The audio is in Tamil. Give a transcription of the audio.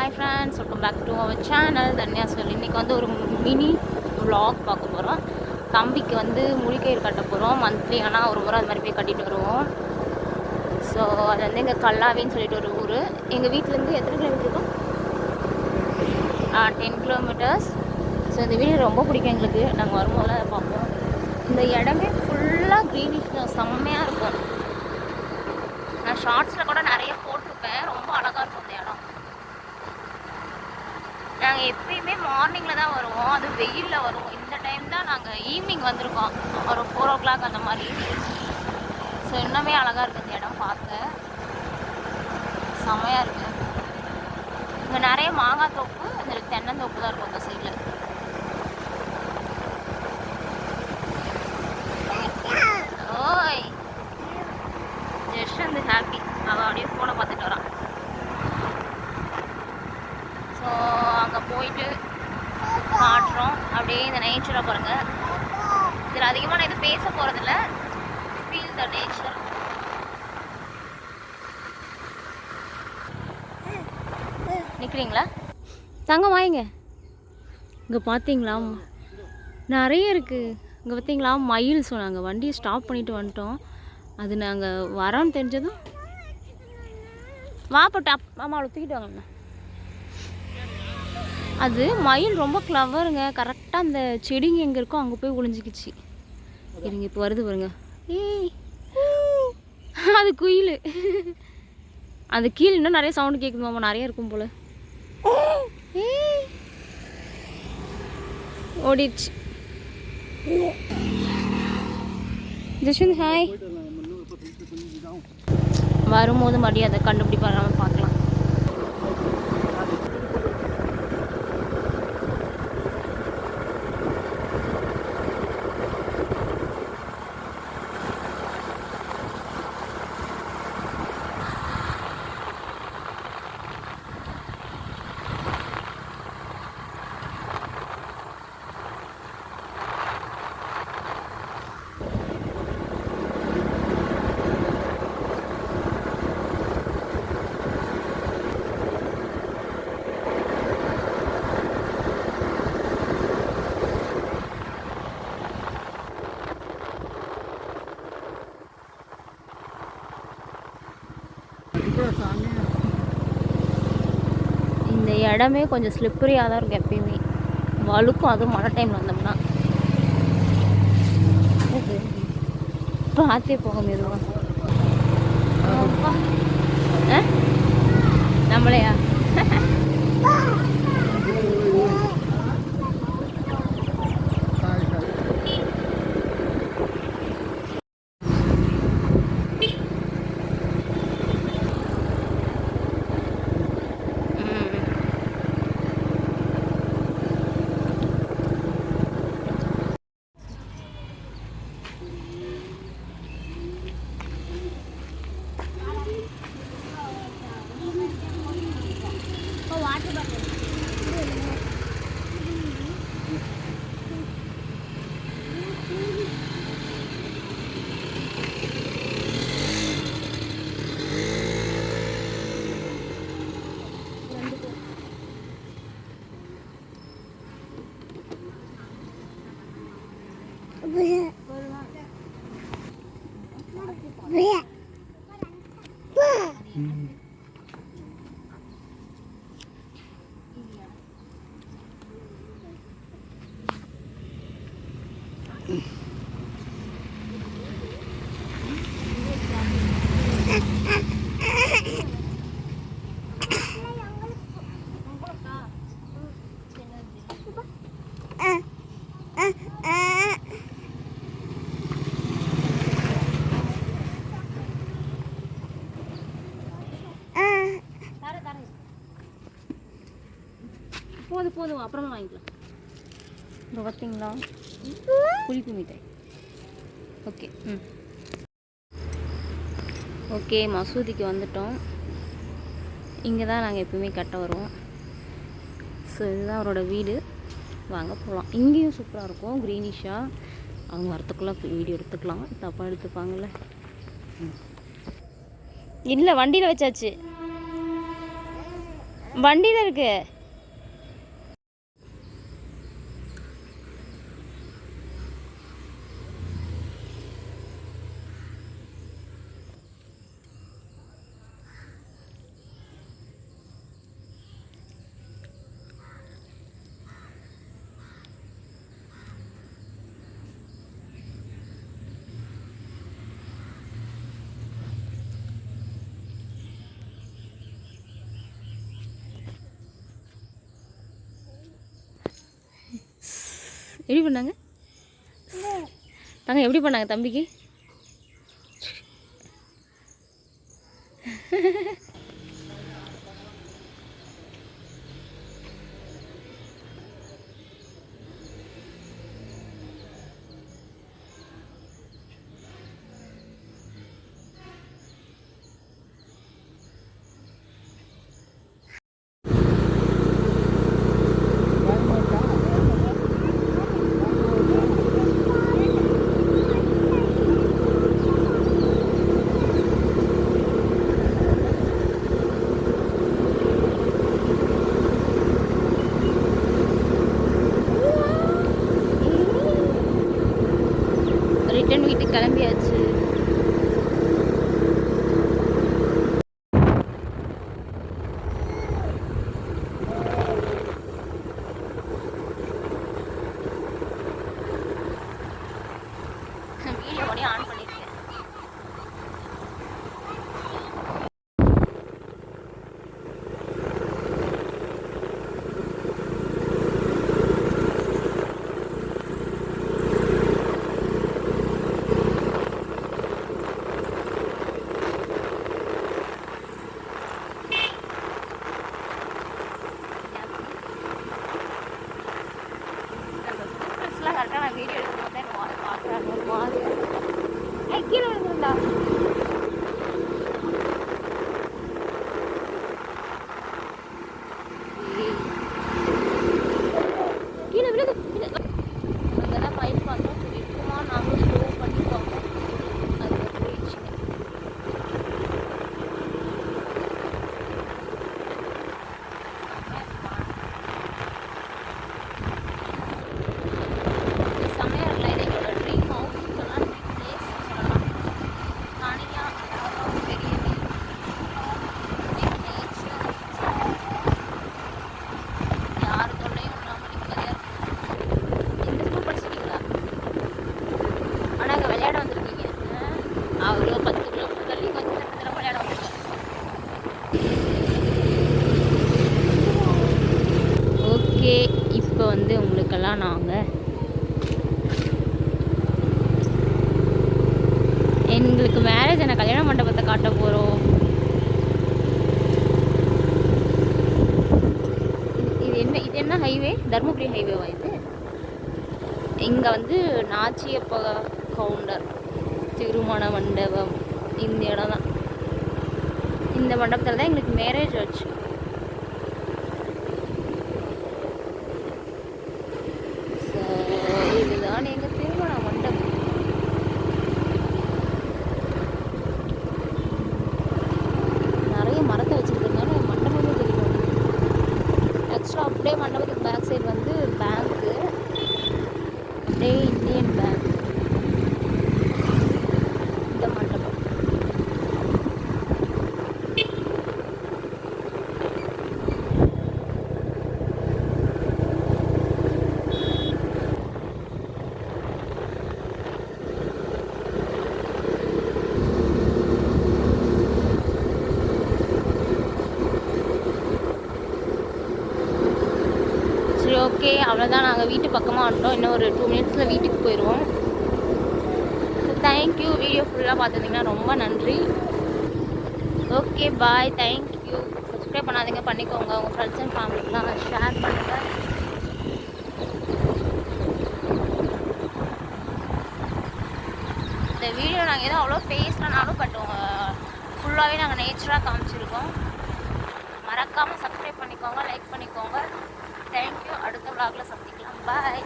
Hi friends welcome back to our channel Tanya சொல்லி இன்றைக்கி வந்து ஒரு மினி விலாக் பார்க்க போகிறோம் தம்பிக்கு வந்து முழிக்கயிறு கட்ட போகிறோம் மந்த்லி ஆனால் ஒரு முறை அது மாதிரி போய் கட்டிட்டு வருவோம். ஸோ அது வந்து எங்கள் கல்லாவின்னு சொல்லிட்டு ஒரு ஊர். எங்கள் வீட்டிலேருந்து எத்தனை கிலோமீட்டர் இருக்கும்? டென் கிலோமீட்டர்ஸ் ஸோ இந்த வீடு ரொம்ப பிடிக்கும் எங்களுக்கு. நாங்கள் வரும்போது அதை பார்ப்போம். இந்த இடமே ஃபுல்லாக க்ரீனிஷ் செம்மையாக இருக்கும். நான் ஷார்ட்ஸில் கூட நிறைய போட்டிருப்பேன். ரொம்ப அழகாக இருக்கும் இந்த இடம் நாங்கள் எப்பயுமே மார்னிங்கில் தான் வருவோம். அது வெயிலில் வருவோம் இந்த டைம் தான் நாங்கள் ஈவினிங் வந்திருக்கோம். ஒரு ஃபோர் ஓ கிளாக் அந்த மாதிரி. ஸோ இன்னுமே அழகாக இருக்குது இந்த இடம் பார்க்க. செம்மையாக இருக்குது இங்கே நிறைய மாங்காய் தோப்பு இந்த தென்னந்தோப்பு தான் இருக்கும் அந்த சைடில் நேச்சரை பாருங்க. இதில் அதிகமாக நான் இது பேச போகிறதில்ல ஃபீல் த நேச்சர் நிற்கிறீங்களா தங்கம் வாங்க இங்கே பார்த்தீங்களா நிறைய இருக்குது இங்கே பார்த்தீங்களா மயில் சொன்னாங்க. வண்டியை ஸ்டாப் பண்ணிட்டு வந்துட்டோம். அது நாங்கள் வரோன்னு தெரிஞ்சதும் வாப்பட்டு அப் ஆமாம் அவளை தூக்கிட்டு வாங்கண்ணா அது மயில் ரொம்ப கிளவருங்க கரெக்டாக அந்த செடிங்க எங்கே இருக்கோ அங்கே போய் ஒளிஞ்சிக்கிச்சு. இருங்க இப்போ வருது பாருங்க. ஏய். அது குயில். அது கீழே இன்னும் நிறைய சவுண்டு கேட்குது மாமா நிறைய இருக்கும் போல. ஓடிடுச்சு. ஜஸ்வந்த் ஹாய் வரும்போது மறுபடியும் அதை கண்டுபிடிப்பாங்க பார்க்கலாம். இந்த இடமே கொஞ்சம் ஸ்லிப்பரியாக தான் இருக்கும் எப்பயுமே. வழுக்கும். அதுவும் மழை டைமில் வந்தோம்னா. பார்த்தே போக மெதுவா அப்பா. ஆ? நம்மளையா ம். இது போதும் அப்புறமா வாங்கிக்கலாம். இப்போ பார்த்தீங்களா புளிப்பு மிட்டாய் ஓகே ம். ஓகே மசூதிக்கு வந்துட்டோம். இங்கே தான் நாங்கள் எப்பவுமே கட்ட வருவோம் ஸோ இதுதான் அவரோட வீடு. வாங்க போகலாம் இங்கேயும் சூப்பராக இருக்கும். க்ரீனிஷாக அவங்க வரத்துக்குள்ளே வீடியோ எடுத்துக்கலாம். தப்பாக எடுத்துப்பாங்கள்ல இல்லை வண்டியில் வச்சாச்சு. வண்டியில் இருக்குது எப்படி பண்ணாங்க? தாங்க எப்படி பண்ணாங்க தம்பிக்கு? ட்ரெஸ்லாம் கரெக்டாக நான் வீடியோ எடுக்கும்போது தான் எனக்கு மாதிரி பார்க்குறாங்க ஒரு மாதிரி ஏய், கீழே விழுந்துருந்தா கீழே விழுது அங்கே தான் ஃபைல் பார்த்தோம் சரி இருக்குமா நாங்களும் ஸ்லோ பண்ணி பார்ப்போம் அது போயிடுச்சு செம்மையாக இல்லை இது எங்களோட ட்ரீம் ஹவுஸ் சொல்லலாம் ட்ரீம் பிளேஸ் சொல்லலாம் தனியாக அழகாக பெரிய வீடு நேச்சர் யார் தொல்லையும் இல்லாமல் நிம்மதியாக இருக்கும் இந்த ஸ்கூல் படிச்சிருக்கீங்களா ஆனால் அங்கே விளையாட வந்திருக்கீங்க அவர் பத்து கிலோமீட்டர் தள்ளி கொஞ்சம் நேரத்தில் விளையாட வந்திருக்காங்க ஓகே இப்போ வந்து உங்களுக்கெல்லாம் நாங்கள் எங்களுக்கு மேரேஜ் என்ன கல்யாண மண்டபத்தை காட்ட போகிறோம் இது என்ன இது என்ன ஹைவே தருமபுரி ஹைவேவா இது? இங்கே வந்து நாச்சியப்ப கவுண்டர் திருமண மண்டபம் இந்த இடம் தான். இந்த மண்டபத்தில் தான் எங்களுக்கு மேரேஜ் வச்சு So, இதுதான் எங்கள் திருமண மண்டபம் நிறைய மரத்தை வச்சிருக்கிறதுனால மண்டபமே தெரியும் ஆக்சுவலாக அப்படியே மண்டபத்துக்கு பேக் சைடு வந்து பேங்க்கு அப்படியே இந்தியன் பேங்க் இந்த மண்டபம் சரி ஓகே அவ்வளோதான் நாங்கள் வீட்டு பக்கமாக வந்துட்டோம். இன்னும் ஒரு டூ மினிட்ஸில் வீட்டுக்கு போயிடுவோம் தேங்க்யூ வீடியோ ஃபுல்லாக பார்த்துருந்தீங்கன்னா ரொம்ப நன்றி. ஓகே பாய் தேங்க்யூ சப்ஸ்கிரைப் பண்ணாதீங்க. பண்ணிக்கோங்க. உங்கள் ஃப்ரெண்ட்ஸ் அண்ட் ஃபேமிலிக்கெலாம் ஷேர் பண்ணுங்கள் இந்த வீடியோ நாங்கள் எதுவும் அவ்வளோ பேசலனாலும் பட் ஃபுல்லாகவே நாங்கள் நேச்சராக காமிச்சிருக்கோம். மறக்காமல் சப்ஸ்கிரைப் பண்ணிக்கோங்க. லைக் பண்ணிக்கோங்க. தேங்க்யூ அடுத்த விளாகில் சந்திக்கலாம். பாய்